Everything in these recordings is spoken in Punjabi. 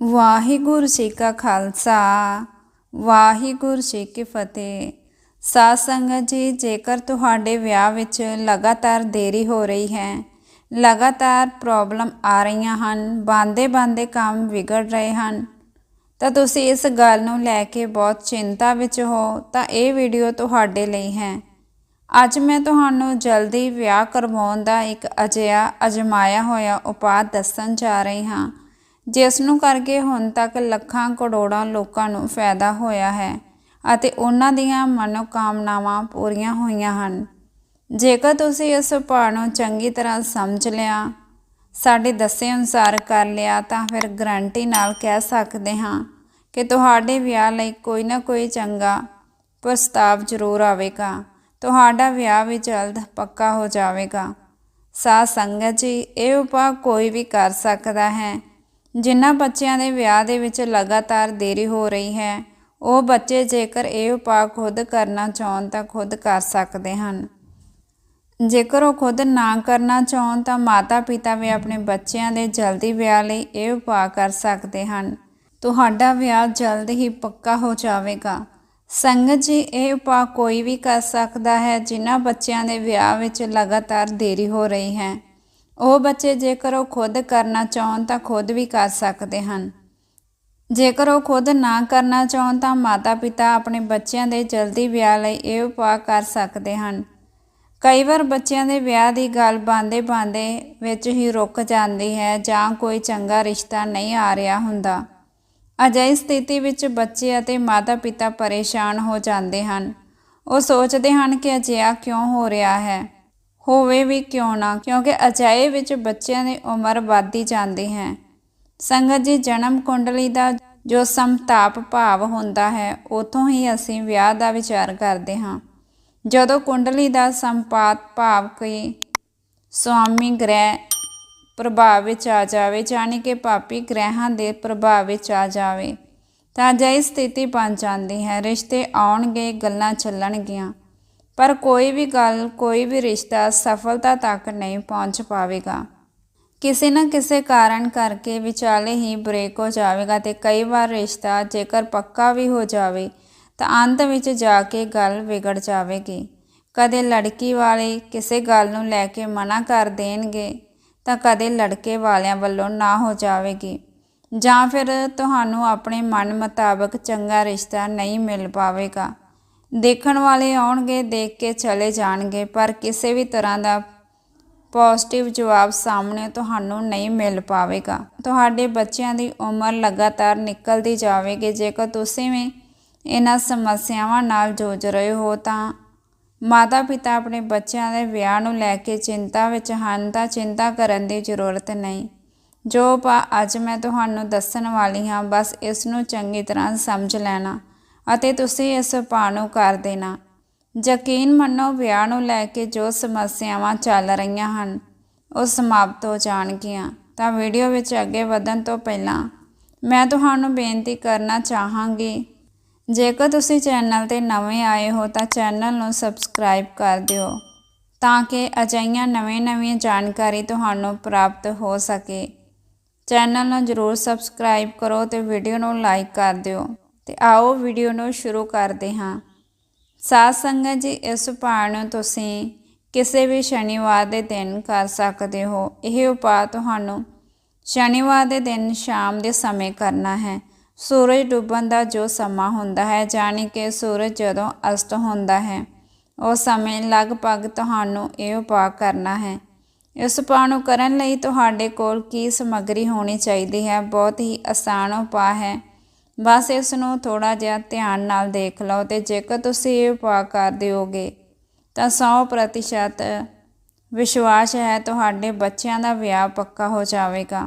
ਵਾਹਿਗੁਰੂ ਜੀ ਕਾ ਖਾਲਸਾ, ਵਾਹਿਗੁਰੂ ਜੀ ਕੀ ਫਤਿਹ। ਸਾਧ ਸੰਗਤ ਜੀ, ਜੇਕਰ ਤੁਹਾਡੇ ਵਿਆਹ ਵਿੱਚ ਲਗਾਤਾਰ ਦੇਰੀ ਹੋ ਰਹੀ ਹੈ, ਲਗਾਤਾਰ ਪ੍ਰੋਬਲਮ ਆ ਰਹੀਆਂ ਹਨ ਬਾਂਦੇ ਬਾਂਦੇ ਕੰਮ ਵਿਗੜ ਰਹੇ ਹਨ, ਤਾਂ ਤੁਸੀਂ ਇਸ ਗੱਲ ਨੂੰ ਲੈ ਕੇ ਬਹੁਤ ਚਿੰਤਾ ਵਿੱਚ ਹੋ, ਤਾਂ ਇਹ ਵੀਡੀਓ ਤੁਹਾਡੇ ਲਈ ਹੈ। ਅੱਜ ਮੈਂ ਤੁਹਾਨੂੰ ਜਲਦੀ ਵਿਆਹ ਕਰਵਾਉਣ ਦਾ ਇੱਕ ਅਜਿਹਾ ਅਜਮਾਇਆ ਹੋਇਆ ਉਪਾਅ ਦੱਸਣ ਜਾ ਰਹੀ ਹਾਂ। ਜਿਸ ਨੂੰ ਕਰਕੇ ਹੁਣ ਤੱਕ ਲੱਖਾਂ ਕਰੋੜਾਂ ਲੋਕਾਂ ਨੂੰ ਫਾਇਦਾ ਹੋਇਆ ਹੈ ਅਤੇ ਉਹਨਾਂ ਦੀਆਂ ਮਨੋਕਾਮਨਾਵਾਂ ਪੂਰੀਆਂ ਹੋਈਆਂ ਹਨ। ਜੇਕਰ ਤੁਸੀਂ ਇਸ ਉਪਾਅ ਨੂੰ ਚੰਗੀ ਤਰ੍ਹਾਂ ਸਮਝ ਲਿਆ, ਸਾਡੇ ਦੱਸੇ ਅਨੁਸਾਰ ਕਰ ਲਿਆ ਤਾਂ ਫਿਰ ਗਰੰਟੀ ਨਾਲ ਕਹਿ ਸਕਦੇ ਹਾਂ ਕਿ ਤੁਹਾਡੇ ਵਿਆਹ ਲਈ ਕੋਈ ਨਾ ਕੋਈ ਚੰਗਾ ਪ੍ਰਸਤਾਵ ਜ਼ਰੂਰ ਆਵੇਗਾ। ਤੁਹਾਡਾ ਵਿਆਹ ਵੀ ਜਲਦ ਪੱਕਾ ਹੋ ਜਾਵੇਗਾ। ਸਾਧ ਸੰਗਤ ਜੀ, ਇਹ ਉਪਾਅ ਕੋਈ ਵੀ ਕਰ ਸਕਦਾ ਹੈ। ਜਿਨ੍ਹਾਂ ਬੱਚਿਆਂ ਦੇ ਵਿਆਹ ਦੇ ਵਿੱਚ ਲਗਾਤਾਰ ਦੇਰੀ ਹੋ ਰਹੀ ਹੈ, ਉਹ ਬੱਚੇ ਜੇਕਰ ਇਹ ਉਪਾਅ ਖੁਦ ਕਰਨਾ ਚਾਹਣ ਤਾਂ ਖੁਦ ਕਰ ਸਕਦੇ ਹਨ। ਜੇਕਰ ਉਹ ਖੁਦ ਨਾ ਕਰਨਾ ਚਾਹਣ ਤਾਂ ਮਾਤਾ ਪਿਤਾ ਵੀ ਆਪਣੇ ਬੱਚਿਆਂ ਦੇ ਜਲਦੀ ਵਿਆਹ ਲਈ ਇਹ ਉਪਾਅ ਕਰ ਸਕਦੇ ਹਨ। ਤੁਹਾਡਾ ਵਿਆਹ ਜਲਦ ਹੀ ਪੱਕਾ ਹੋ ਜਾਵੇਗਾ। ਸੰਗਤ ਜੀ, ਇਹ ਉਪਾਅ ਕੋਈ ਵੀ ਕਰ ਸਕਦਾ ਹੈ ਜਿਨ੍ਹਾਂ ਬੱਚਿਆਂ ਦੇ ਵਿਆਹ ਵਿੱਚ ਲਗਾਤਾਰ ਦੇਰੀ ਹੋ ਰਹੀ ਹੈ। ਉਹ ਬੱਚੇ ਜੇਕਰ ਉਹ ਖੁਦ ਕਰਨਾ ਚਾਹਣ ਤਾਂ ਖੁਦ ਵੀ ਕਰ ਸਕਦੇ ਹਨ। ਜੇਕਰ ਉਹ ਖੁਦ ਨਾ ਕਰਨਾ ਚਾਹਣ ਤਾਂ ਮਾਤਾ ਪਿਤਾ ਆਪਣੇ ਬੱਚਿਆਂ ਦੇ ਜਲਦੀ ਵਿਆਹ ਲਈ ਇਹ ਉਪਾਅ ਕਰ ਸਕਦੇ ਹਨ। ਕਈ ਵਾਰ ਬੱਚਿਆਂ ਦੇ ਵਿਆਹ ਦੀ ਗੱਲ ਬਾਂਦੇ ਬਾਂਦੇ ਵਿੱਚ ਹੀ ਰੁਕ ਜਾਂਦੀ ਹੈ ਜਾਂ ਕੋਈ ਚੰਗਾ ਰਿਸ਼ਤਾ ਨਹੀਂ ਆ ਰਿਹਾ ਹੁੰਦਾ। ਅਜਿਹੀ ਸਥਿਤੀ ਵਿੱਚ ਬੱਚੇ ਅਤੇ ਮਾਤਾ-ਪਿਤਾ ਪਰੇਸ਼ਾਨ ਹੋ ਜਾਂਦੇ ਹਨ। ਉਹ ਸੋਚਦੇ ਹਨ ਕਿ ਅਜਿਹਾ ਕਿਉਂ ਹੋ ਰਿਹਾ ਹੈ। ਹੋਵੇ ਵੀ ਕਿਉਂ ਨਾ, ਕਿਉਂਕਿ ਅਜਿਹੇ ਵਿੱਚ ਬੱਚਿਆਂ ਦੀ ਉਮਰ ਵੱਧਦੀ ਜਾਂਦੀ ਹੈ। ਸੰਗਤ ਜੀ ਜਨਮ ਕੁੰਡਲੀ ਦਾ ਜੋ ਸੰਤਾਪ ਭਾਵ ਹੁੰਦਾ ਹੈ, ਉਥੋਂ ਹੀ ਅਸੀਂ ਵਿਆਹ ਦਾ ਵਿਚਾਰ ਕਰਦੇ ਹਾਂ। ਜਦੋਂ ਕੁੰਡਲੀ ਦਾ ਸੰਪਾਤ ਭਾਵ ਕੋਈ ਸੁਆਮੀ ਗ੍ਰਹਿ ਪ੍ਰਭਾਵ ਵਿੱਚ ਆ ਜਾਵੇ ਜਾਨੀ ਕਿ ਪਾਪੀ ਗ੍ਰਹਿਾਂ ਦੇ ਪ੍ਰਭਾਵ ਵਿੱਚ ਆ ਜਾਵੇ, ਤਾਂ ਅਜਿਹੀ ਸਥਿਤੀ ਬਣ ਜਾਂਦੀ ਹੈ। ਰਿਸ਼ਤੇ ਆਉਣਗੇ, ਗੱਲਾਂ ਚੱਲਣਗੀਆਂ। ਪਰ ਕੋਈ ਵੀ ਗੱਲ, ਕੋਈ ਵੀ ਰਿਸ਼ਤਾ ਸਫਲਤਾ ਤੱਕ ਨਹੀਂ ਪਹੁੰਚ ਪਾਵੇਗਾ। ਕਿਸੇ ਨਾ ਕਿਸੇ ਕਾਰਨ ਕਰਕੇ ਵਿਚਾਲੇ ਹੀ ਬ੍ਰੇਕ ਹੋ ਜਾਵੇਗਾ ਤੇ ਕਈ ਵਾਰ ਰਿਸ਼ਤਾ ਜੇਕਰ ਪੱਕਾ ਵੀ ਹੋ ਜਾਵੇ, ਤਾਂ ਅੰਤ ਵਿੱਚ ਜਾ ਕੇ ਗੱਲ ਵਿਗੜ ਜਾਵੇਗੀ। ਕਦੇ ਲੜਕੀ ਵਾਲੇ ਕਿਸੇ ਗੱਲ ਨੂੰ ਲੈ ਕੇ ਮਨਾ ਕਰ ਦੇਣਗੇ, ਤਾਂ ਕਦੇ ਲੜਕੇ ਵਾਲਿਆਂ ਵੱਲੋਂ ਨਾ ਹੋ ਜਾਵੇਗੀ। ਜਾਂ ਫਿਰ ਤੁਹਾਨੂੰ ਆਪਣੇ ਮਨ ਮੁਤਾਬਕ ਚੰਗਾ ਰਿਸ਼ਤਾ ਨਹੀਂ ਮਿਲ ਪਾਵੇਗਾ। ਦੇਖਣ ਵਾਲੇ ਆਉਣਗੇ, ਦੇਖ ਕੇ ਚਲੇ ਜਾਣਗੇ, ਪਰ ਕਿਸੇ ਵੀ ਤਰ੍ਹਾਂ ਦਾ ਪੋਜ਼ਿਟਿਵ ਜਵਾਬ ਸਾਹਮਣੇ ਤੁਹਾਨੂੰ ਨਹੀਂ ਮਿਲ ਪਾਵੇਗਾ। ਤੁਹਾਡੇ ਬੱਚਿਆਂ ਦੀ ਉਮਰ ਲਗਾਤਾਰ ਨਿਕਲਦੀ ਜਾਵੇਗੀ। ਜੇਕਰ ਤੁਸੀਂ ਵੀ ਇਹਨਾਂ ਸਮੱਸਿਆਵਾਂ ਨਾਲ ਜੂਝ ਰਹੇ ਹੋ, ਤਾਂ ਮਾਤਾ ਪਿਤਾ ਆਪਣੇ ਬੱਚਿਆਂ ਦੇ ਵਿਆਹ ਨੂੰ ਲੈ ਕੇ ਚਿੰਤਾ ਵਿੱਚ ਹਨ, ਤਾਂ ਚਿੰਤਾ ਕਰਨ ਦੀ ਜ਼ਰੂਰਤ ਨਹੀਂ। ਜੋ ਪਾ ਅੱਜ ਮੈਂ ਤੁਹਾਨੂੰ ਦੱਸਣ ਵਾਲੀ ਹਾਂ, ਬਸ ਇਸ ਨੂੰ ਚੰਗੀ ਤਰ੍ਹਾਂ ਸਮਝ ਲੈਣਾ। ਅਤੇ ਤੁਸੀਂ ਇਸ ਉਪਾਅ ਨੂੰ ਕਰ ਦੇਣਾ। ਯਕੀਨ ਮੰਨੋ, ਵਿਆਹ ਨੂੰ ਲੈ ਕੇ ਜੋ ਸਮੱਸਿਆਵਾਂ ਚੱਲ ਰਹੀਆਂ ਹਨ, ਉਹ ਸਮਾਪਤ ਹੋ ਜਾਣਗੀਆਂ। ਤਾਂ ਵੀਡੀਓ ਵਿੱਚ ਅੱਗੇ ਵਧਣ ਤੋਂ ਪਹਿਲਾਂ ਮੈਂ ਤੁਹਾਨੂੰ ਬੇਨਤੀ ਕਰਨਾ ਚਾਹਾਂਗੀ, ਜੇਕਰ ਤੁਸੀਂ ਚੈਨਲ ਤੇ ਨਵੇਂ ਆਏ ਹੋ ਤਾਂ ਚੈਨਲ ਨੂੰ ਸਬਸਕ੍ਰਾਈਬ ਕਰ ਦਿਓ, ਤਾਂ ਕਿ ਅਜਿਹੀਆਂ ਨਵੇਂ-ਨਵੀਆਂ ਜਾਣਕਾਰੀ ਤੁਹਾਨੂੰ ਪ੍ਰਾਪਤ ਹੋ ਸਕੇ। ਚੈਨਲ ਨੂੰ ਜਰੂਰ ਸਬਸਕ੍ਰਾਈਬ ਕਰੋ ਤੇ ਵੀਡੀਓ ਨੂੰ ਲਾਈਕ ਕਰ ਦਿਓ। ਤੇ ਆਓ ਵੀਡੀਓ ਨੂੰ ਸ਼ੁਰੂ ਕਰਦੇ ਹਾਂ। ਸਾਧ ਸੰਗਤ ਜੀ, ਇਸ ਉਪਾਅ ਨੂੰ ਤੁਸੀਂ ਕਿਸੇ ਵੀ ਸ਼ਨੀਵਾਰ ਦੇ ਦਿਨ ਕਰ ਸਕਦੇ ਹੋ। ਇਹ ਉਪਾਅ ਤੁਹਾਨੂੰ ਸ਼ਨੀਵਾਰ ਦੇ ਦਿਨ ਸ਼ਾਮ ਦੇ ਸਮੇਂ ਕਰਨਾ ਹੈ। ਸੂਰਜ ਡੁੱਬਣ ਦਾ ਜੋ ਸਮਾਂ ਹੁੰਦਾ ਹੈ ਜਾਨੀ ਕਿ ਸੂਰਜ ਜਦੋਂ ਅਸਤ ਹੁੰਦਾ ਹੈ ਉਸ ਸਮੇਂ ਲਗਭਗ ਤੁਹਾਨੂੰ ਇਹ ਉਪਾਅ ਕਰਨਾ ਹੈ। ਇਸ ਉਪਾਅ ਨੂੰ ਕਰਨ ਲਈ ਤੁਹਾਡੇ ਕੋਲ ਕੀ ਸਮੱਗਰੀ ਹੋਣੀ ਚਾਹੀਦੀ ਹੈ? ਬਹੁਤ ਹੀ ਆਸਾਨ ਉਪਾਅ ਹੈ। ਬਸ ਇਸ ਨੂੰ ਥੋੜਾ ਜਿਹਾ ਧਿਆਨ ਨਾਲ ਦੇਖ ਲਓ ਤੇ ਜੇਕਰ ਤੁਸੀਂ ਇਹ ਉਪਾਅ ਕਰ ਦਿਓਗੇ, ਤਾਂ 100% ਵਿਸ਼ਵਾਸ ਹੈ ਤੁਹਾਡੇ ਬੱਚਿਆਂ ਦਾ ਵਿਆਹ ਪੱਕਾ ਹੋ ਜਾਵੇਗਾ।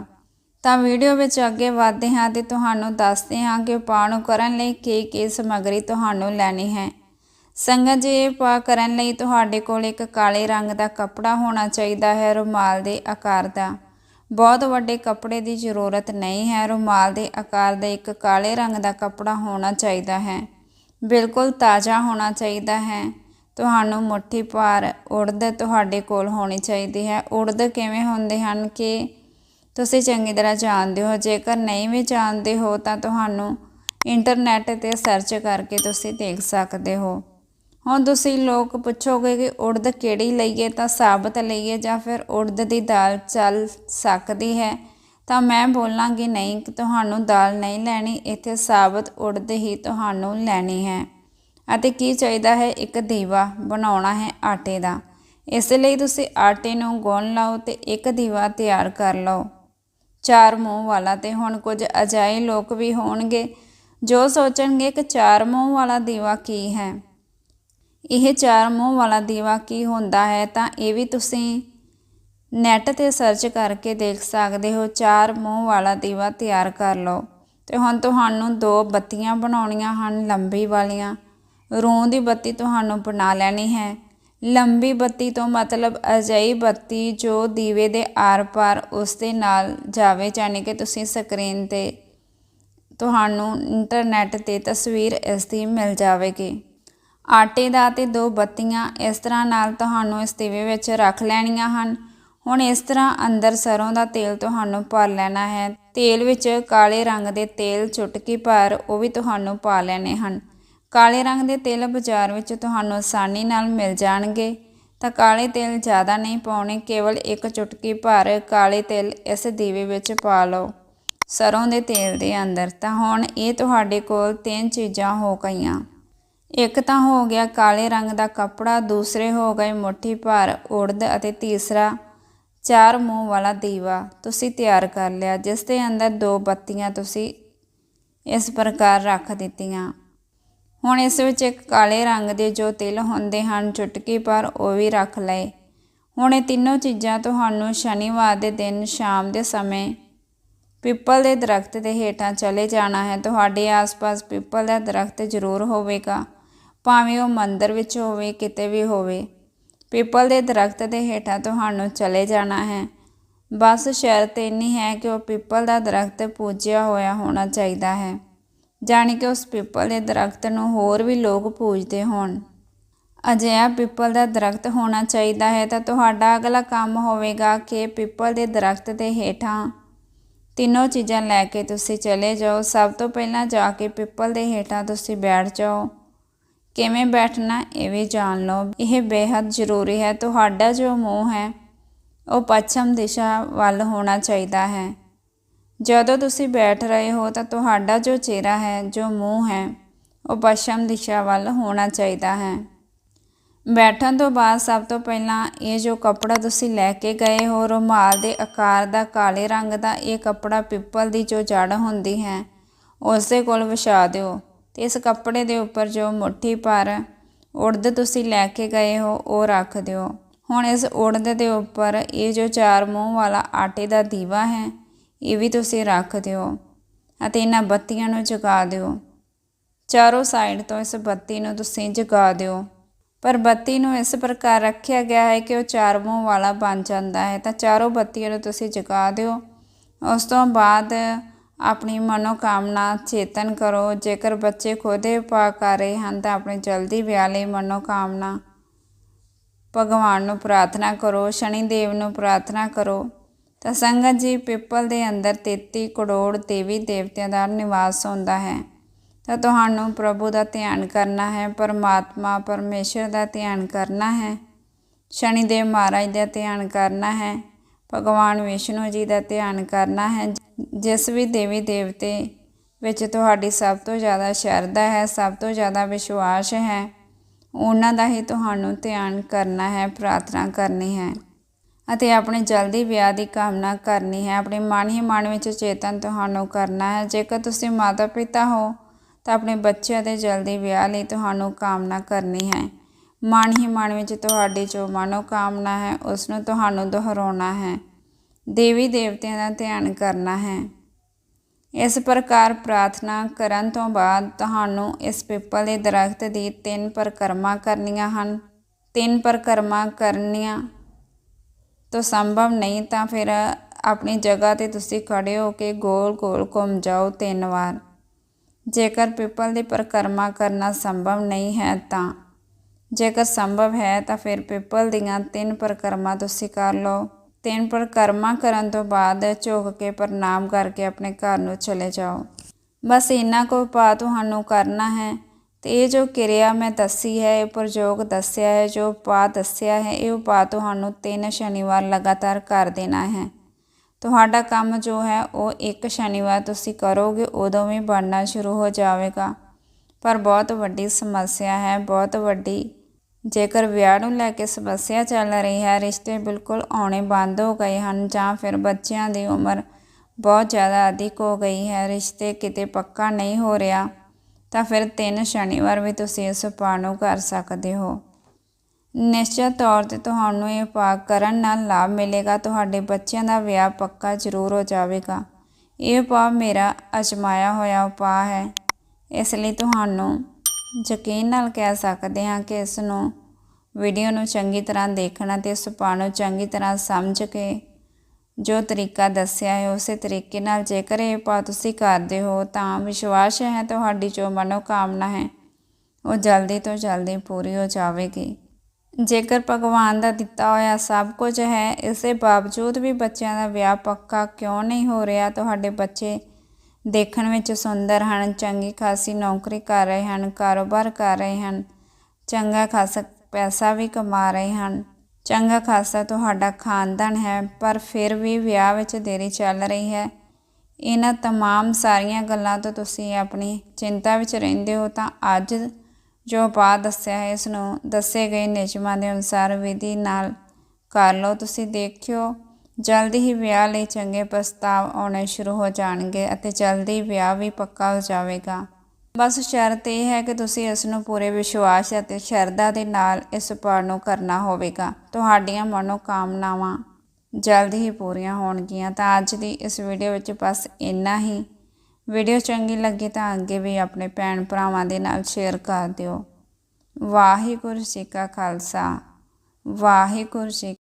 ਤਾਂ ਵੀਡੀਓ ਵਿੱਚ ਅੱਗੇ ਵਧਦੇ ਹਾਂ ਤੇ ਤੁਹਾਨੂੰ ਦੱਸਦੇ ਹਾਂ ਕਿ ਉਪਾਅ ਨੂੰ ਕਰਨ ਲਈ ਕੀ ਕੀ ਸਮੱਗਰੀ ਤੁਹਾਨੂੰ ਲੈਣੀ ਹੈ। ਸੰਗਤ ਜੀ, ਇਹ ਉਪਾਅ ਕਰਨ ਲਈ ਤੁਹਾਡੇ ਕੋਲ ਇੱਕ ਕਾਲੇ ਰੰਗ ਦਾ ਕੱਪੜਾ ਹੋਣਾ ਚਾਹੀਦਾ ਹੈ, ਰੁਮਾਲ ਦੇ ਆਕਾਰ ਦਾ। ਬਹੁਤ ਵੱਡੇ ਕੱਪੜੇ ਦੀ ਜ਼ਰੂਰਤ ਨਹੀਂ ਹੈ। ਰੁਮਾਲ ਦੇ ਆਕਾਰ ਦਾ ਇੱਕ ਕਾਲੇ ਰੰਗ ਦਾ ਕੱਪੜਾ ਹੋਣਾ ਚਾਹੀਦਾ ਹੈ। ਬਿਲਕੁਲ ਤਾਜ਼ਾ ਹੋਣਾ ਚਾਹੀਦਾ ਹੈ। ਤੁਹਾਨੂੰ ਮੁੱਠੀ ਭਾਰ ਉੜਦ ਤੁਹਾਡੇ ਕੋਲ ਹੋਣੀ ਚਾਹੀਦੀ ਹੈ। ਉੜਦ ਕਿਵੇਂ ਹੁੰਦੇ ਹਨ ਕਿ ਤੁਸੀਂ ਚੰਗੀ ਤਰ੍ਹਾਂ ਜਾਣਦੇ ਹੋ। ਜੇਕਰ ਨਹੀਂ ਵੀ ਜਾਣਦੇ ਹੋ ਤਾਂ ਤੁਹਾਨੂੰ ਇੰਟਰਨੈਟ ਤੇ ਸਰਚ ਕਰਕੇ ਤੁਸੀਂ ਦੇਖ ਸਕਦੇ ਹੋ। ਹੁਣ ਤੁਸੀਂ ਲੋਕ ਪੁੱਛੋਗੇ ਕਿ ਉੜਦ ਕਿਹੜੀ ਲਈਏ, ਤਾਂ ਸਾਬਤ ਲਈਏ ਜਾਂ ਫਿਰ ਉੜਦ ਦੀ ਦਾਲ ਚੱਲ ਸਕਦੀ ਹੈ? ਤਾਂ ਮੈਂ ਬੋਲਾਂਗੀ, ਨਹੀਂ, ਕਿ ਤੁਹਾਨੂੰ ਦਾਲ ਨਹੀਂ ਲੈਣੀ, ਇੱਥੇ ਸਾਬਤ ਉੜਦ ਹੀ ਤੁਹਾਨੂੰ ਲੈਣੀ ਹੈ। ਅਤੇ ਕੀ ਚਾਹੀਦਾ ਹੈ? ਇੱਕ ਦੀਵਾ ਬਣਾਉਣਾ ਹੈ ਆਟੇ ਦਾ। ਇਸ ਲਈ ਤੁਸੀਂ ਆਟੇ ਨੂੰ ਗੁੰਨ ਲਓ ਤੇ ਇੱਕ ਦੀਵਾ ਤਿਆਰ ਕਰ ਲਓ। ਚਾਰ ਮੂੰਹ ਵਾਲਾ ਤੇ ਹੁਣ ਕੁਝ ਅਜਾਏ ਲੋਕ ਵੀ ਹੋਣਗੇ ਜੋ ਸੋਚਣਗੇ ਕਿ ਚਾਰ ਮੂੰਹ ਵਾਲਾ ਦੀਵਾ ਕੀ ਹੈ। ਇਹ ਚਾਰ ਮੂੰਹ ਵਾਲਾ ਦੀਵਾ ਕੀ ਹੁੰਦਾ ਹੈ? ਤਾਂ ਇਹ ਵੀ ਤੁਸੀਂ ਨੈਟ ਤੇ ਸਰਚ ਕਰਕੇ ਦੇਖ ਸਕਦੇ ਹੋ। ਚਾਰ ਮੂੰਹ ਵਾਲਾ ਦੀਵਾ ਤਿਆਰ ਕਰ ਲਓ। ਤੇ ਹੁਣ ਤੁਹਾਨੂੰ ਦੋ ਬੱਤੀਆਂ ਬਣਾਉਣੀਆਂ ਹਨ, ਲੰਬੀ ਵਾਲੀਆਂ। ਰੂੰ ਦੀ ਬੱਤੀ ਤੁਹਾਨੂੰ ਬਣਾ ਲੈਣੀ ਹੈ। ਲੰਬੀ ਬੱਤੀ ਤੋਂ ਮਤਲਬ ਅਜਿਹੀ ਬੱਤੀ ਜੋ ਦੀਵੇ ਦੇ ਆਰ-ਪਾਰ ਉਸ ਦੇ ਨਾਲ ਜਾਵੇ, ਯਾਨੀ ਕਿ ਤੁਸੀਂ ਸਕਰੀਨ ਤੇ ਤੁਹਾਨੂੰ ਇੰਟਰਨੈਟ ਤੇ ਤਸਵੀਰ ਇਸ ਦੀ ਮਿਲ ਜਾਵੇਗੀ। ਆਟੇ ਦਾ ਤੇ ਦੋ ਬੱਤੀਆਂ ਇਸ ਤਰ੍ਹਾਂ ਨਾਲ ਤੁਹਾਨੂੰ ਇਸ ਦੀਵੇ ਵਿੱਚ ਰੱਖ ਲੈਣੀਆਂ ਹਨ। ਹੁਣ ਇਸ ਤਰ੍ਹਾਂ ਅੰਦਰ ਸਰੋਂ ਦਾ ਤੇਲ ਤੁਹਾਨੂੰ ਭਰ ਲੈਣਾ ਹੈ। ਤੇਲ ਵਿੱਚ ਕਾਲੇ ਰੰਗ ਦੇ ਤੇਲ ਚੁਟਕੀ ਭਰ ਉਹ ਵੀ ਤੁਹਾਨੂੰ ਪਾ ਲੈਣੇ ਹਨ। ਕਾਲੇ ਰੰਗ ਦੇ ਤੇਲ ਬਾਜ਼ਾਰ ਵਿੱਚ ਤੁਹਾਨੂੰ ਆਸਾਨੀ ਨਾਲ ਮਿਲ ਜਾਣਗੇ। ਤਾਂ ਕਾਲੇ ਤੇਲ ਜ਼ਿਆਦਾ ਨਹੀਂ ਪਾਉਣੇ, ਕੇਵਲ ਇੱਕ ਚੁਟਕੀ ਭਰ ਕਾਲੇ ਤੇਲ ਇਸ ਦੀਵੇ ਵਿੱਚ ਪਾ ਲਓ ਸਰੋਂ ਦੇ ਤੇਲ ਦੇ ਅੰਦਰ। ਤਾਂ ਹੁਣ ਇਹ ਤੁਹਾਡੇ ਕੋਲ ਤਿੰਨ ਚੀਜ਼ਾਂ ਹੋ ਗਈਆਂ। ਇੱਕ ਤਾਂ ਹੋ ਗਿਆ ਕਾਲੇ ਰੰਗ ਦਾ ਕੱਪੜਾ, ਦੂਸਰੇ ਹੋ ਗਏ ਮੁੱਠੀ ਭਰ, ਉੜਦ ਅਤੇ ਤੀਸਰਾ ਚਾਰ ਮੂੰਹ ਵਾਲਾ ਦੀਵਾ। ਤੁਸੀਂ ਤਿਆਰ ਕਰ ਲਿਆ, ਜਿਸ ਦੇ ਅੰਦਰ ਦੋ ਬੱਤੀਆਂ ਤੁਸੀਂ ਇਸ ਪ੍ਰਕਾਰ ਰੱਖ ਦਿੱਤੀਆਂ। ਹੁਣ ਇਸ ਵਿੱਚ ਇੱਕ ਕਾਲੇ ਰੰਗ ਦੇ ਜੋ ਤਿਲ ਹੁੰਦੇ ਹਨ, ਚੁਟਕੀ ਪਰ ਉਹ ਵੀ ਰੱਖ ਲਏ। ਹੁਣ ਇਹ ਤਿੰਨੋਂ ਚੀਜ਼ਾਂ ਤੁਹਾਨੂੰ ਸ਼ਨੀਵਾਰ ਦੇ ਦਿਨ ਸ਼ਾਮ ਦੇ ਸਮੇਂ ਪਿੱਪਲ ਦੇ ਦਰਖਤ ਦੇ ਹੇਠਾਂ ਚਲੇ ਜਾਣਾ ਹੈ। ਤੁਹਾਡੇ ਆਸ-ਪਾਸ ਪਿੱਪਲ ਦਾ ਦਰਖਤ ਜ਼ਰੂਰ ਹੋਵੇਗਾ। ਭਾਵੇਂ ਉਹ ਮੰਦਰ ਵਿੱਚ ਹੋਵੇ, ਕਿਤੇ ਵੀ ਹੋਵੇ ਪਿੱਪਲ ਦੇ ਦਰਖਤ ਦੇ ਹੇਠਾਂ ਤੁਹਾਨੂੰ ਚਲੇ ਜਾਣਾ ਹੈ। ਬਸ ਸ਼ਰਤ ਇੰਨੀ ਹੈ ਕਿ ਉਹ ਪਿੱਪਲ ਦਾ ਦਰਖਤ ਪੂਜਿਆ ਹੋਇਆ ਹੋਣਾ ਚਾਹੀਦਾ ਹੈ, ਜਾਣੀ ਕਿ ਉਸ ਪਿੱਪਲ ਦੇ ਦਰਖਤ ਨੂੰ ਹੋਰ ਵੀ ਲੋਕ ਪੂਜਦੇ ਹੋਣ। ਅਜਿਹਾ ਪਿੱਪਲ ਦਾ ਦਰਖਤ ਹੋਣਾ ਚਾਹੀਦਾ ਹੈ ਤਾਂ ਤੁਹਾਡਾ ਅਗਲਾ ਕੰਮ ਹੋਵੇਗਾ ਕਿ ਪਿੱਪਲ ਦੇ ਦਰਖਤ ਦੇ ਹੇਠਾਂ ਤਿੰਨੋਂ ਚੀਜ਼ਾਂ ਲੈ ਕੇ ਤੁਸੀਂ ਚਲੇ ਜਾਓ। ਸਭ ਤੋਂ ਪਹਿਲਾਂ ਜਾ ਕੇ ਪਿੱਪਲ ਦੇ ਹੇਠਾਂ ਤੁਸੀਂ ਬੈਠ ਜਾਓ। ਕਿਵੇਂ ਬੈਠਣਾ ਇਹ ਵੀ ਜਾਣ ਲਓ। ਇਹ ਬੇहद ਜ਼ਰੂਰੀ ਹੈ। ਤੁਹਾਡਾ ਜੋ ਮੂੰਹ ਹੈ, ਉਹ ਪੱਛਮ ਦਿਸ਼ਾ ਵੱਲ ਹੋਣਾ ਚਾਹੀਦਾ ਹੈ। ਜਦੋਂ ਤੁਸੀਂ ਬੈਠ ਰਹੇ ਹੋ, ਤਾਂ ਤੁਹਾਡਾ ਜੋ ਚਿਹਰਾ ਹੈ, ਜੋ ਮੂੰਹ ਹੈ, ਉਹ ਪੱਛਮ ਦਿਸ਼ਾ ਵੱਲ ਹੋਣਾ ਚਾਹੀਦਾ ਹੈ। ਬੈਠਣ ਤੋਂ ਬਾਅਦ ਸਭ ਤੋਂ ਪਹਿਲਾਂ ਇਹ ਜੋ ਕੱਪੜਾ ਤੁਸੀਂ ਲੈ ਕੇ ਗਏ ਹੋ, ਰੁਮਾਲ ਦੇ ਆਕਾਰ ਦਾ, ਕਾਲੇ ਰੰਗ ਦਾ, ਇਹ ਕੱਪੜਾ ਪਿੱਪਲ ਦੀ ਜੋ ਜੜ ਹੁੰਦੀ ਹੈ ਉਸ ਦੇ ਕੋਲ ਵਿਛਾ ਦਿਓ। ਅਤੇ ਇਸ ਕੱਪੜੇ ਦੇ ਉੱਪਰ ਜੋ ਮੁੱਠੀ ਭਰ ਉੜਦ ਤੁਸੀਂ ਲੈ ਕੇ ਗਏ ਹੋ, ਉਹ ਰੱਖ ਦਿਓ। ਹੁਣ ਇਸ ਉੜਦ ਦੇ ਉੱਪਰ ਇਹ ਜੋ ਚਾਰ ਮੂੰਹ ਵਾਲਾ ਆਟੇ ਦਾ ਦੀਵਾ ਹੈ, ਇਹ ਵੀ ਤੁਸੀਂ ਰੱਖ ਦਿਓ ਅਤੇ ਇਹਨਾਂ ਬੱਤੀਆਂ ਨੂੰ ਜਗਾ ਦਿਓ। ਚਾਰੋਂ ਸਾਈਡ ਤੋਂ ਇਸ ਬੱਤੀ ਨੂੰ ਤੁਸੀਂ ਜਗਾ ਦਿਓ। ਪਰ ਬੱਤੀ ਨੂੰ ਇਸ ਪ੍ਰਕਾਰ ਰੱਖਿਆ ਗਿਆ ਹੈ ਕਿ ਉਹ ਚਾਰ ਮੂੰਹ ਵਾਲਾ ਬਣ ਜਾਂਦਾ ਹੈ, ਤਾਂ ਚਾਰੋਂ ਬੱਤੀਆਂ ਨੂੰ ਤੁਸੀਂ ਜਗਾ ਦਿਓ। ਉਸ ਤੋਂ ਬਾਅਦ ਆਪਣੀ ਮਨੋਕਾਮਨਾ ਚੇਤਨ ਕਰੋ। ਜੇਕਰ ਬੱਚੇ ਖੁਦੇ ਉਪਾਅ ਕਰ ਰਹੇ ਹਨ, ਤਾਂ ਆਪਣੇ ਜਲਦੀ ਵਿਆਹ ਲਈ ਮਨੋਕਾਮਨਾ ਭਗਵਾਨ ਨੂੰ ਪ੍ਰਾਰਥਨਾ ਕਰੋ ਸ਼ਨੀ ਦੇਵ ਨੂੰ ਪ੍ਰਾਰਥਨਾ ਕਰੋ। ਤਾਂ ਸੰਗਤ ਜੀ, ਪਿੱਪਲ ਦੇ ਅੰਦਰ 33 ਕਰੋੜ ਦੇਵੀ ਦੇਵਤਿਆਂ ਦਾ ਨਿਵਾਸ ਹੁੰਦਾ ਹੈ। ਤਾਂ ਤੁਹਾਨੂੰ ਪ੍ਰਭੂ ਦਾ ਧਿਆਨ ਕਰਨਾ ਹੈ, ਪਰਮਾਤਮਾ, ਪਰਮੇਸ਼ਰ ਦਾ ਧਿਆਨ ਕਰਨਾ ਹੈ ਸ਼ਨੀ ਦੇਵ ਮਹਾਰਾਜ ਦਾ ਧਿਆਨ ਕਰਨਾ ਹੈ। ਭਗਵਾਨ ਵਿਸ਼ਨੂੰ ਜੀ ਦਾ ਧਿਆਨ ਕਰਨਾ ਹੈ। ਜਿਸ ਵੀ ਦੇਵੀ ਦੇਵਤੇ ਵਿੱਚ ਤੁਹਾਡੀ ਸਭ ਤੋਂ ਜ਼ਿਆਦਾ ਸ਼ਰਧਾ ਹੈ, ਸਭ ਤੋਂ ਜ਼ਿਆਦਾ ਵਿਸ਼ਵਾਸ ਹੈ, ਉਹਨਾਂ ਦਾ ਹੀ ਤੁਹਾਨੂੰ ਧਿਆਨ ਕਰਨਾ ਹੈ, ਪ੍ਰਾਰਥਨਾ ਕਰਨੀ ਹੈ ਅਤੇ ਆਪਣੇ ਜਲਦੀ ਵਿਆਹ ਦੀ ਕਾਮਨਾ ਕਰਨੀ ਹੈ। ਆਪਣੇ ਮਨ ਹੀ ਮਨ ਵਿੱਚ ਚੇਤਨ ਤੁਹਾਨੂੰ ਕਰਨਾ ਹੈ। ਜੇਕਰ ਤੁਸੀਂ ਮਾਤਾ ਪਿਤਾ ਹੋ, ਤਾਂ ਆਪਣੇ ਬੱਚਿਆਂ ਦੇ ਜਲਦੀ ਵਿਆਹ ਲਈ ਤੁਹਾਨੂੰ ਕਾਮਨਾ ਕਰਨੀ ਹੈ। ਮਨ ਹੀ ਮਨ ਵਿੱਚ ਤੁਹਾਡੀ ਜੋ ਮਨੋ ਕਾਮਨਾ ਹੈ ਉਸ ਨੂੰ ਤੁਹਾਨੂੰ ਦੁਹਰਾਉਣਾ ਹੈ। ਦੇਵੀ ਦੇਵਤਿਆਂ ਦਾ ਧਿਆਨ ਕਰਨਾ ਹੈ। ਇਸ ਪ੍ਰਕਾਰ ਪ੍ਰਾਰਥਨਾ ਕਰਨ ਤੋਂ ਬਾਅਦ ਤੁਹਾਨੂੰ ਇਸ ਪਿੱਪਲ ਦੇ ਦਰਖਤ ਦੀ ਤਿੰਨ ਪਰਕਰਮਾ ਕਰਨੀਆਂ ਹਨ। ਤਿੰਨ ਪਰਕਰਮਾ ਕਰਨੀਆਂ ਤੋਂ ਸੰਭਵ ਨਹੀਂ ਤਾਂ ਫਿਰ ਆਪਣੀ ਜਗ੍ਹਾ ਤੇ ਤੁਸੀਂ ਖੜੇ ਹੋ ਕੇ ਗੋਲ ਗੋਲ ਘੁੰਮ ਜਾਓ ਤਿੰਨ ਵਾਰ। ਜੇਕਰ ਪਿੱਪਲ ਦੀ ਪਰਕਰਮਾ ਕਰਨਾ ਸੰਭਵ ਨਹੀਂ ਹੈ ਤਾਂ ਜੇਕਰ ਸੰਭਵ ਹੈ ਤਾਂ ਫਿਰ ਪਿੱਪਲ ਦੀਆਂ ਤਿੰਨ ਪਰਕਰਮਾ ਤੁਸੀਂ ਕਰ ਲਓ। ਤਿੰਨ ਪਰਿਕਰਮਾ ਕਰਨ ਤੋਂ ਬਾਅਦ ਝੁਕ ਕੇ ਪ੍ਰਣਾਮ ਕਰਕੇ ਆਪਣੇ ਘਰ ਨੂੰ ਚਲੇ ਜਾਓ। ਬਸ ਇੰਨਾ ਕੁ ਉਪਾਅ ਤੁਹਾਨੂੰ ਕਰਨਾ ਹੈ। ਤੇ ਇਹ ਜੋ ਕਿਰਿਆ ਮੈਂ ਦੱਸੀ ਹੈ, ਇਹ ਪ੍ਰਯੋਗ ਦੱਸਿਆ ਹੈ, ਜੋ ਉਪਾਅ ਦੱਸਿਆ ਹੈ, ਇਹ ਉਪਾਅ ਤੁਹਾਨੂੰ ਤਿੰਨ ਸ਼ਨੀਵਾਰ ਲਗਾਤਾਰ ਕਰ ਦੇਣਾ ਹੈ। ਤੁਹਾਡਾ ਕੰਮ ਜੋ ਹੈ, ਉਹ ਇੱਕ ਸ਼ਨੀਵਾਰ ਤੁਸੀਂ ਕਰੋਗੇ, ਉਦੋਂ ਵੀ ਬਣਨਾ ਸ਼ੁਰੂ ਹੋ ਜਾਵੇਗਾ। ਪਰ ਬਹੁਤ ਵੱਡੀ ਸਮੱਸਿਆ ਹੈ, ਬਹੁਤ ਵੱਡੀ ਜੇਕਰ ਵਿਆਹ ਨੂੰ ਲੈ ਕੇ ਸਮੱਸਿਆ ਚੱਲ ਰਹੀ ਹੈ, ਰਿਸ਼ਤੇ ਬਿਲਕੁਲ ਆਉਣੇ ਬੰਦ ਹੋ ਗਏ ਹਨ ਜਾਂ ਫਿਰ ਬੱਚਿਆਂ ਦੀ ਉਮਰ ਬਹੁਤ ਜ਼ਿਆਦਾ ਅਧਿਕ ਹੋ ਗਈ ਹੈ, ਰਿਸ਼ਤੇ ਕਿਤੇ ਪੱਕਾ ਨਹੀਂ ਹੋ ਰਿਹਾ, ਤਾਂ ਫਿਰ ਤਿੰਨ ਸ਼ਨੀਵਾਰ ਵੀ ਤੁਸੀਂ ਇਸ ਉਪਾਅ ਨੂੰ ਕਰ ਸਕਦੇ ਹੋ। ਨਿਸ਼ਚਿਤ ਤੌਰ ਤੇ ਤੁਹਾਨੂੰ ਇਹ ਉਪਾਅ ਕਰਨ ਨਾਲ ਲਾਭ ਮਿਲੇਗਾ, ਤੁਹਾਡੇ ਬੱਚਿਆਂ ਦਾ ਵਿਆਹ ਪੱਕਾ ਜ਼ਰੂਰ ਹੋ ਜਾਵੇਗਾ। ਇਹ ਉਪਾਅ ਮੇਰਾ ਅਜਮਾਇਆ ਹੋਇਆ ਉਪਾਅ ਹੈ। ਇਸ ਲਈ ਤੁਹਾਨੂੰ ਯਕੀਨ ਨਾਲ ਕਹਿ ਸਕਦੇ ਹਾਂ ਕਿ ਇਸ ਨੂੰ ਵੀਡੀਓ ਨੂੰ ਚੰਗੀ ਤਰ੍ਹਾਂ ਦੇਖਣਾ ਤੇ ਇਸ ਉਪਾਅ ਨੂੰ ਚੰਗੀ ਤਰ੍ਹਾਂ ਸਮਝ ਕੇ ਜੋ ਤਰੀਕਾ ਦੱਸਿਆ ਹੈ, ਉਸੇ ਤਰੀਕੇ ਨਾਲ ਜੇਕਰ ਇਹ ਉਪਾਅ ਤੁਸੀਂ ਕਰਦੇ ਹੋ ਤਾਂ ਵਿਸ਼ਵਾਸ ਹੈ ਤੁਹਾਡੀ ਜੋ ਮਨੋਕਾਮਨਾ ਹੈ, ਉਹ ਜਲਦੀ ਤੋਂ ਜਲਦੀ ਪੂਰੀ ਹੋ ਜਾਵੇਗੀ। ਜੇਕਰ ਭਗਵਾਨ ਦਾ ਦਿੱਤਾ ਹੋਇਆ ਸਭ ਕੁਝ ਹੈ, ਇਸੇ ਬਾਵਜੂਦ ਵੀ ਬੱਚਿਆਂ ਦਾ ਵਿਆਹ ਪੱਕਾ ਕਿਉਂ ਨਹੀਂ ਹੋ ਰਿਹਾ, ਤੁਹਾਡੇ ਬੱਚੇ ਦੇਖਣ ਵਿੱਚ ਸੁੰਦਰ ਹਨ ਚੰਗੀ ਖਾਸੀ ਨੌਕਰੀ ਕਰ ਰਹੇ ਹਨ ਕਾਰੋਬਾਰ ਕਰ ਰਹੇ ਹਨ ਚੰਗਾ ਖਾਸਾ ਪੈਸਾ ਵੀ ਕਮਾ ਰਹੇ ਹਨ ਚੰਗਾ ਖਾਸਾ ਤੁਹਾਡਾ ਖਾਨਦਾਨ ਹੈ ਪਰ ਫਿਰ ਵੀ ਵਿਆਹ ਵਿੱਚ ਦੇਰੀ ਚੱਲ ਰਹੀ ਹੈ ਇਹਨਾਂ तमाम ਸਾਰੀਆਂ ਗੱਲਾਂ ਤੋਂ ਤੁਸੀਂ ਆਪਣੀ ਚਿੰਤਾ ਵਿੱਚ ਰਹਿੰਦੇ ਹੋ ਤਾਂ ਅੱਜ ਜੋ ਉਪਾਅ ਦੱਸਿਆ ਹੈ ਇਸ ਨੂੰ ਦੱਸੇ ਗਏ ਨਿਯਮਾਂ ਦੇ ਅਨੁਸਾਰ ਵਿਧੀ ਨਾਲ ਕਰ ਲਓ ਤੁਸੀਂ ਦੇਖਿਓ ਜਲਦੀ ਹੀ ਵਿਆਹ ਲਈ ਚੰਗੇ ਪ੍ਰਸਤਾਵ ਆਉਣੇ ਸ਼ੁਰੂ ਹੋ ਜਾਣਗੇ ਅਤੇ ਜਲਦੀ ਵਿਆਹ ਵੀ ਪੱਕਾ ਹੋ ਜਾਵੇਗਾ। ਬਸ ਸ਼ਰਤ ਇਹ ਹੈ ਕਿ ਤੁਸੀਂ ਇਸ ਨੂੰ ਪੂਰੇ ਵਿਸ਼ਵਾਸ ਅਤੇ ਸ਼ਰਧਾ ਦੇ ਨਾਲ ਇਸ ਉਪਾਅ ਨੂੰ ਕਰਨਾ ਹੋਵੇਗਾ। ਤੁਹਾਡੀਆਂ ਮਨੋਕਾਮਨਾਵਾਂ ਜਲਦੀ ਹੀ ਪੂਰੀਆਂ ਹੋਣਗੀਆਂ। ਤਾਂ ਅੱਜ ਦੀ ਇਸ ਵੀਡੀਓ ਵਿੱਚ ਬਸ ਇੰਨਾ ਹੀ। ਵੀਡੀਓ ਚੰਗੀ ਲੱਗੀ ਤਾਂ ਅੱਗੇ ਵੀ ਆਪਣੇ ਭੈਣ ਭਰਾਵਾਂ ਦੇ ਨਾਲ ਸ਼ੇਅਰ ਕਰ ਦਿਓ। ਵਾਹਿਗੁਰੂ ਜੀ ਕਾ ਖਾਲਸਾ। ਵਾਹਿਗੁਰੂ ਜੀ